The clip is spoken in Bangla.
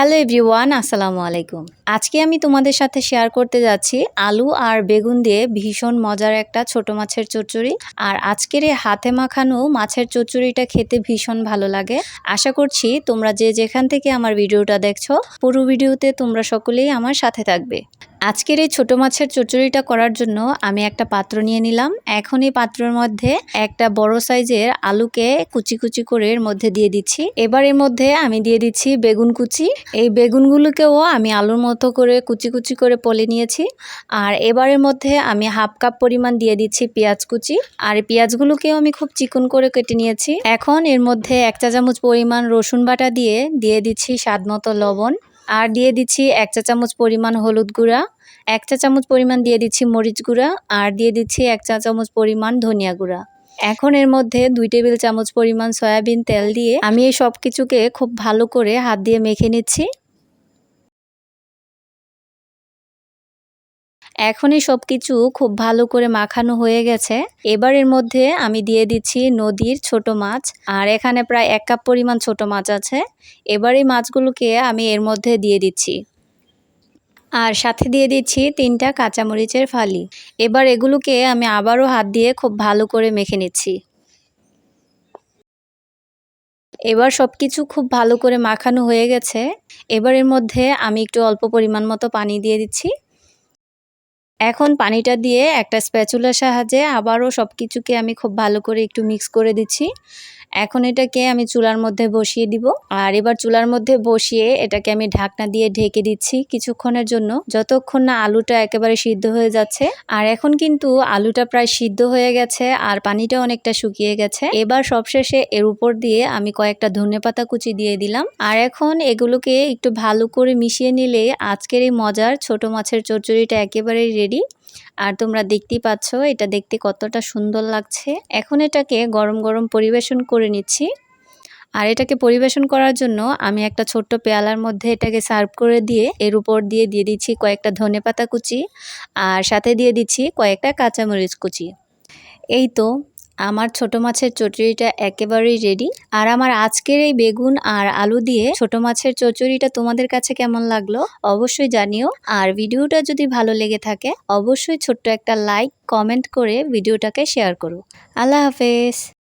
হ্যালো এভরিওয়ান, আসসালামু আলাইকুম। আজকে আমি তোমাদের সাথে শেয়ার করতে যাচ্ছি আলু আর বেগুন দিয়ে ভীষণ মজার একটা ছোট মাছের চচ্চড়ি। আর আজকের এই হাতে মাখানো মাছের চচ্চড়িটা খেতে ভীষণ ভালো লাগে। আশা করছি তোমরা যে যেখান থেকে আমার ভিডিওটা দেখছ, পুরো ভিডিওতে তোমরা সকলেই আমার সাথে থাকবে। আজকের এই ছোট মাছের চচ্চড়িটা করার জন্য আমি একটা পাত্র নিয়ে নিলাম। এখন এই পাত্রের মধ্যে একটা বড় সাইজের আলুকে কুচি কুচি করে এর মধ্যে দিয়ে দিচ্ছি। এবার এর মধ্যে আমি দিয়ে দিচ্ছি বেগুন কুচি। এই বেগুনগুলোকেও আমি আলুর মতো করে কুচি কুচি করে পলে নিয়েছি। আর এবারের মধ্যে আমি হাফ কাপ পরিমাণ দিয়ে দিচ্ছি পেঁয়াজ কুচি। আর পেঁয়াজগুলোকেও আমি খুব চিকন করে কেটে নিয়েছি। এখন এর মধ্যে এক চা চামচ পরিমাণ রসুন বাটা দিয়ে দিয়ে দিচ্ছি স্বাদ মতো লবণ। আর দিয়ে দিচ্ছি এক চা চামচ পরিমাণ হলুদ গুঁড়া, এক চা চামচ পরিমাণ দিয়ে দিচ্ছি মরিচ গুঁড়া, আর দিয়ে দিচ্ছি এক চা চামচ পরিমাণ ধনিয়া গুঁড়া। এখন এর মধ্যে দুই টেবিল চামচ পরিমাণ সয়াবিন তেল দিয়ে আমি এই সব কিছুকে খুব ভালো করে হাত দিয়ে মেখে নিচ্ছি। এখনই সব কিছু খুব ভালো করে মাখানো হয়ে গেছে। এবার এর মধ্যে আমি দিয়ে দিচ্ছি নদীর ছোট মাছ, আর এখানে প্রায় এক কাপ পরিমাণ ছোট মাছ আছে। এবার এই মাছগুলোকে আমি এর মধ্যে দিয়ে দিচ্ছি। আর সাথে দিয়ে দিচ্ছি তিনটা কাঁচামরিচের ফালি। এবার এগুলোকে আমি আবারও হাত দিয়ে খুব ভালো করে মেখে নিচ্ছি। এবার সব কিছু খুব ভালো করে মাখানো হয়ে গেছে। এবার এর মধ্যে আমি একটু অল্প পরিমাণ মতো পানি দিয়ে দিচ্ছি। এখন পানিটা দিয়ে একটা স্প্যাচুলার সাহায্যে আবারও সব কিছুকে আমি খুব ভালো করে একটু মিক্স করে দিচ্ছি। এখন এটাকে আমি চুলার মধ্যে বসিয়ে দিব। আর এবার চুলার মধ্যে বসিয়ে এটাকে আমি ঢাকনা দিয়ে ঢেকে দিচ্ছি কিছুক্ষণের জন্য। যতক্ষণ না আলুটা একেবারে সিদ্ধ হয়ে যাচ্ছে। আর এখন কিন্তু আলুটা প্রায় সিদ্ধ হয়ে গেছে আর পানিটা অনেকটা শুকিয়ে গেছে। এবার সবশেষে এর উপর দিয়ে আমি কয়েকটা ধনে পাতা কুচি দিয়ে দিলাম। আর এখন এগুলোকে একটু ভালো করে মিশিয়ে নিলে আজকের এই মজার ছোট মাছের চচ্চড়িটা একেবারেই রেডি আর তোমরা দেখতেই পাচ্ছ, এটা দেখতে কতটা সুন্দর লাগছে। এখন এটাকে গরম গরম পরিবেশন করে নিচ্ছি। আর এটাকে পরিবেশন করার জন্য আমি একটা ছোট্ট পেয়ালার মধ্যে এটাকে সার্ভ করে দিয়ে এর উপর দিয়ে দিয়ে দিচ্ছি কয়েকটা ধনে পাতা কুচি, আর সাথে দিয়ে দিচ্ছি কয়েকটা কাঁচামরিচ কুচি। এই তো আমার ছোট মাছের চচড়িটা একেবারেই রেডি আর আমার আজকের এই বেগুন আর আলু দিয়ে ছোট মাছের চচড়িটা তোমাদের কাছে কেমন লাগল অবশ্যই জানিও। আর ভিডিওটা যদি ভালো লেগে থাকে, অবশ্যই ছোট্ট একটা লাইক কমেন্ট করে ভিডিওটাকে শেয়ার করো। আল্লাহ হাফেজ।